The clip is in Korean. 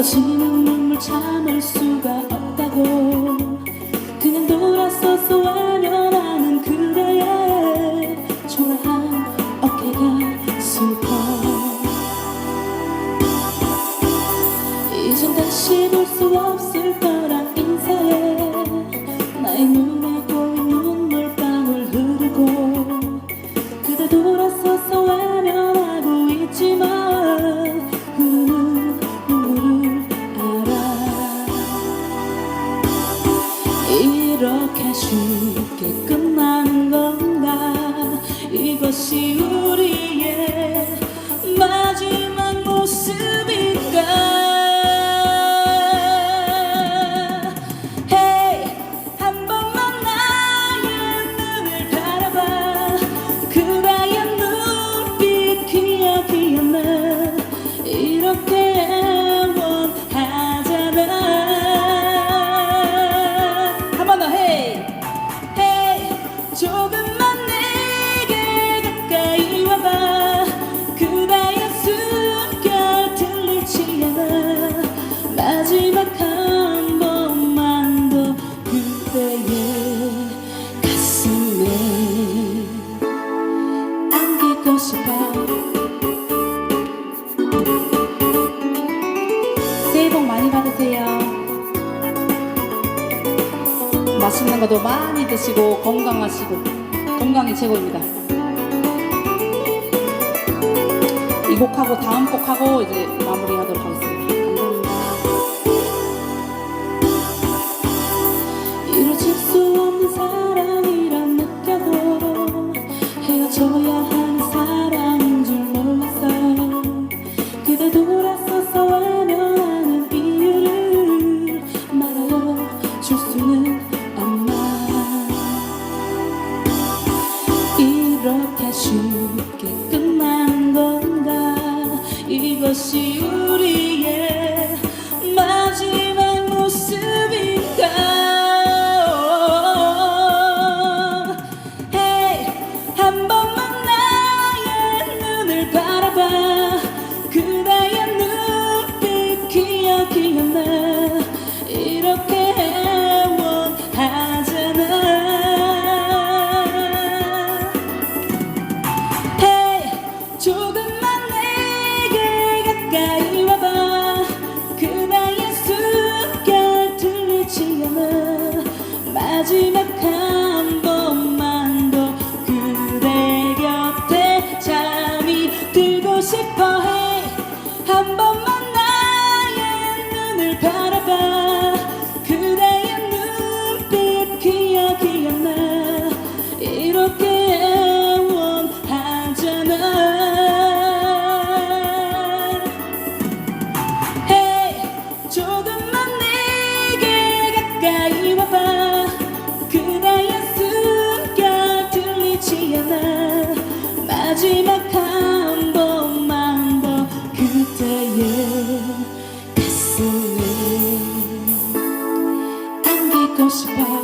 터지는 눈물 참을 수가 없다고. 그냥 돌아서서 완연하는 그대의 초라한 어깨가 슬퍼. 이젠 다시는 쉽게 끝나는 건가? 이것이 안기고 싶어 새해 복 많이 받으세요 맛있는 것도 많이 드시고 건강하시고 건강이 최고입니다. 이 곡하고 다음 곡하고 이제 마무리하도록 하겠습니다. 감사합니다. 이루어질 수 없는 사랑이란 느껴도 헤어져야 하 쉽게 끝나는 건가? 이것이 우리 마지막 한 번만 더 그대 곁에 잠이 들고 싶어 해. 한번 제발 한 번만 더 그때의 가슴에 안기고 싶어.